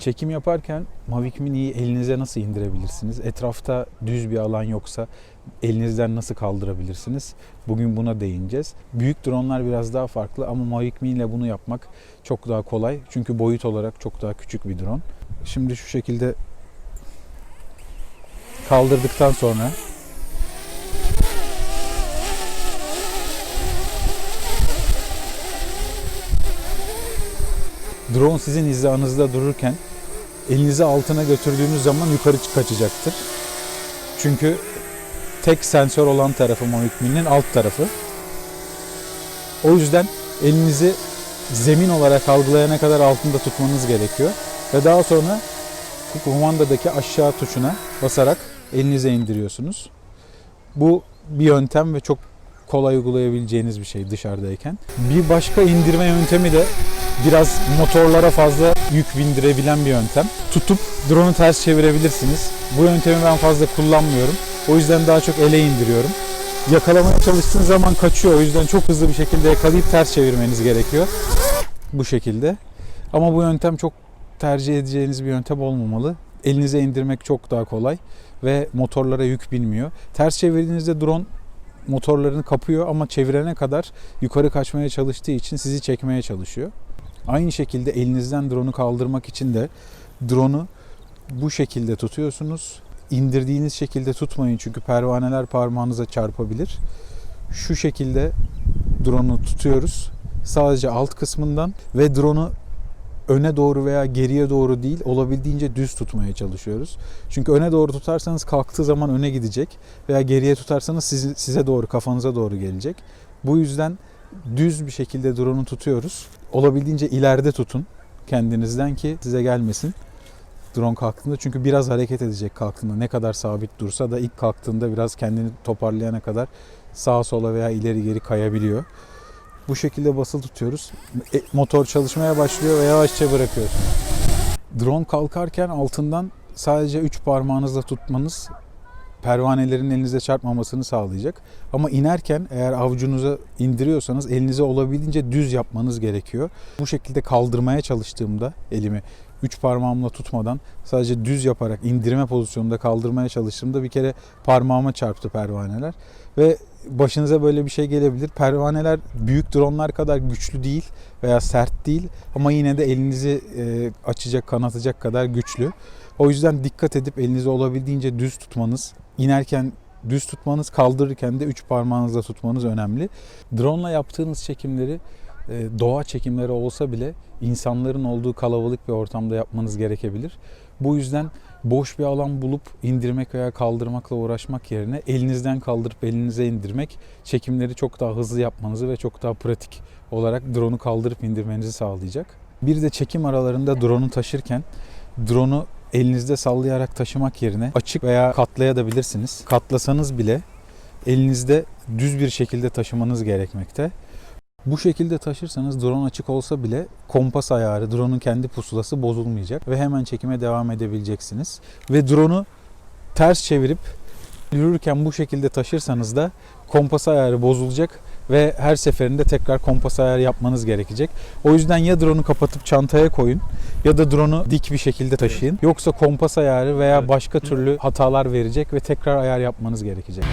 Çekim yaparken Mavic Mini'yi elinize nasıl indirebilirsiniz? Etrafta düz bir alan yoksa elinizden nasıl kaldırabilirsiniz? Bugün buna değineceğiz. Büyük dronlar biraz daha farklı ama Mavic Mini ile bunu yapmak çok daha kolay. Çünkü boyut olarak çok daha küçük bir drone. Şimdi şu şekilde kaldırdıktan sonra drone sizin hizanızda dururken elinizi altına götürdüğünüz zaman yukarı kaçacaktır. Çünkü tek sensör olan tarafı Mavic Mini'nin alt tarafı. O yüzden elinizi zemin olarak algılayana kadar altında tutmanız gerekiyor. Ve daha sonra kumandadaki aşağı tuşuna basarak elinize indiriyorsunuz. Bu bir yöntem ve çok kolay uygulayabileceğiniz bir şey dışarıdayken. Bir başka indirme yöntemi de biraz motorlara fazla yük bindirebilen bir yöntem. Tutup drone'u ters çevirebilirsiniz. Bu yöntemi ben fazla kullanmıyorum. O yüzden daha çok ele indiriyorum. Yakalamaya çalıştığın zaman kaçıyor. O yüzden çok hızlı bir şekilde yakalayıp ters çevirmeniz gerekiyor. Bu şekilde. Ama bu yöntem çok tercih edeceğiniz bir yöntem olmamalı. Elinize indirmek çok daha kolay ve motorlara yük binmiyor. Ters çevirdiğinizde drone motorlarını kapıyor ama çevirene kadar yukarı kaçmaya çalıştığı için sizi çekmeye çalışıyor. Aynı şekilde elinizden drone'u kaldırmak için de drone'u bu şekilde tutuyorsunuz. İndirdiğiniz şekilde tutmayın çünkü pervaneler parmağınıza çarpabilir. Şu şekilde drone'u tutuyoruz. Sadece alt kısmından ve drone'u öne doğru veya geriye doğru değil olabildiğince düz tutmaya çalışıyoruz. Çünkü öne doğru tutarsanız kalktığı zaman öne gidecek veya geriye tutarsanız size doğru kafanıza doğru gelecek. Bu yüzden düz bir şekilde drone'u tutuyoruz. Olabildiğince ileride tutun kendinizden ki size gelmesin drone kalktığında. Çünkü biraz hareket edecek kalktığında. Ne kadar sabit dursa da ilk kalktığında biraz kendini toparlayana kadar sağa sola veya ileri geri kayabiliyor. Bu şekilde basılı tutuyoruz. E, motor çalışmaya başlıyor ve yavaşça bırakıyorsunuz. Drone kalkarken altından sadece 3 parmağınızla tutmanız pervanelerin elinize çarpmamasını sağlayacak. Ama inerken eğer avucunuza indiriyorsanız elinize olabildiğince düz yapmanız gerekiyor. Bu şekilde kaldırmaya çalıştığımda elimi üç parmağımla tutmadan sadece düz yaparak indirme pozisyonunda kaldırmaya çalıştığımda bir kere parmağıma çarptı pervaneler ve başınıza böyle bir şey gelebilir. Pervaneler büyük dronlar kadar güçlü değil veya sert değil ama yine de elinizi e, açacak, kanatacak kadar güçlü. O yüzden dikkat edip elinizi olabildiğince düz tutmanız, inerken düz tutmanız, kaldırırken de üç parmağınızla tutmanız önemli. Drone ile yaptığınız çekimleri e, doğa çekimleri olsa bile insanların olduğu kalabalık bir ortamda yapmanız gerekebilir. Bu yüzden boş bir alan bulup indirmek veya kaldırmakla uğraşmak yerine elinizden kaldırıp elinize indirmek çekimleri çok daha hızlı yapmanızı ve çok daha pratik olarak drone'u kaldırıp indirmenizi sağlayacak. Bir de çekim aralarında drone'u taşırken drone'u elinizde sallayarak taşımak yerine açık veya katlayabilirsiniz. Katlasanız bile elinizde düz bir şekilde taşımanız gerekmekte. Bu şekilde taşırsanız drone açık olsa bile kompas ayarı, drone'un kendi pusulası bozulmayacak ve hemen çekime devam edebileceksiniz. Ve drone'u ters çevirip yürürken bu şekilde taşırsanız da kompas ayarı bozulacak ve her seferinde tekrar kompas ayarı yapmanız gerekecek. O yüzden ya drone'u kapatıp çantaya koyun ya da drone'u dik bir şekilde taşıyın. Yoksa kompas ayarı veya başka türlü hatalar verecek ve tekrar ayar yapmanız gerekecek.